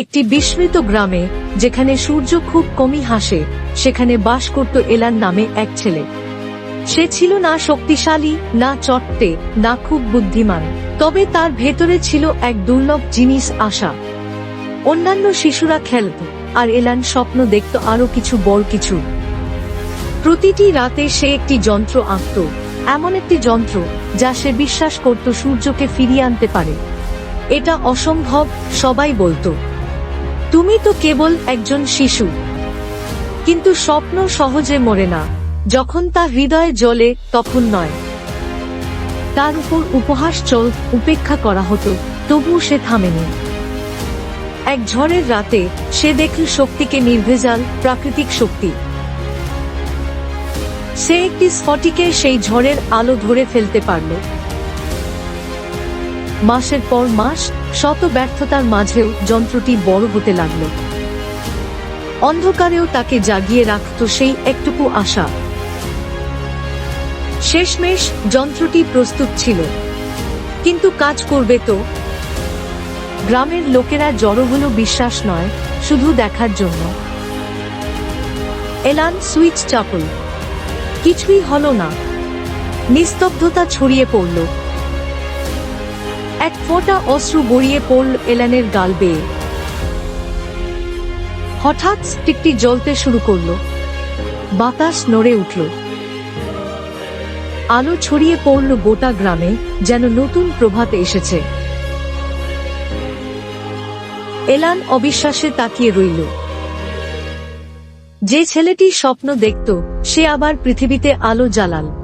একটি বিস্মৃত গ্রামে, যেখানে সূর্য খুব কমই হাসে, সেখানে বাস করত এলান নামে এক ছেলে। সে ছিল না শক্তিশালী, না চট্টে না খুব বুদ্ধিমান, তবে তার ভেতরে ছিল এক দুর্লভ জিনিস আশা। অন্যান্য শিশুরা খেলত, আর এলান স্বপ্ন দেখত আরও কিছু বড় কিছু। প্রতিটি রাতে সে একটি যন্ত্র আঁকত, এমন একটি যন্ত্র যা সে বিশ্বাস করত সূর্যকে ফিরিয়ে আনতে পারে। এটা অসম্ভব, সবাই বলতো। তুমি তো কেবল একজন শিশু। কিন্তু স্বপ্ন সহজে মরে না। যখন তা হৃদয়ে জ্বলে, তখন নয়। তার উপর উপহাস চল, উপেক্ষা করা হতো, তবুও সে থামেনি। এক ঝড়ের রাতে সে দেখল শক্তিকে নির্ভেজাল, প্রাকৃতিক শক্তি। সে একটি স্ফটিকে সেই ঝড়ের আলো ধরে ফেলতে পারল। মাসের পর মাস শত ব্যর্থতার মাঝেও যন্ত্রটি বড় হতে লাগল। অন্ধকারেও তাকে জাগিয়ে রাখত সেই একটুকু আশা। শেষমেশ যন্ত্রটি প্রস্তুত ছিল। কিন্তু কাজ করবে তো? গ্রামের লোকেরা জড়ো হলো বিশ্বাস নয়, শুধু দেখার জন্য। এলান সুইচ চাপল। কিছুই হলো না। নিস্তব্ধতা ছড়িয়ে পড়ল। এক ফোঁটা অশ্রু গড়িয়ে পড়ল এলানের গাল বেয়ে। হঠাৎ স্টিকটি জ্বলতে শুরু করল। বাতাস নড়ে উঠল। আলো ছড়িয়ে পড়ল গোটা গ্রামে, যেন নতুন প্রভাত এসেছে। এলান অবিশ্বাসে তাকিয়ে রইল। যে ছেলেটি স্বপ্ন দেখত, সে আবার পৃথিবীতে আলো জ্বালাল।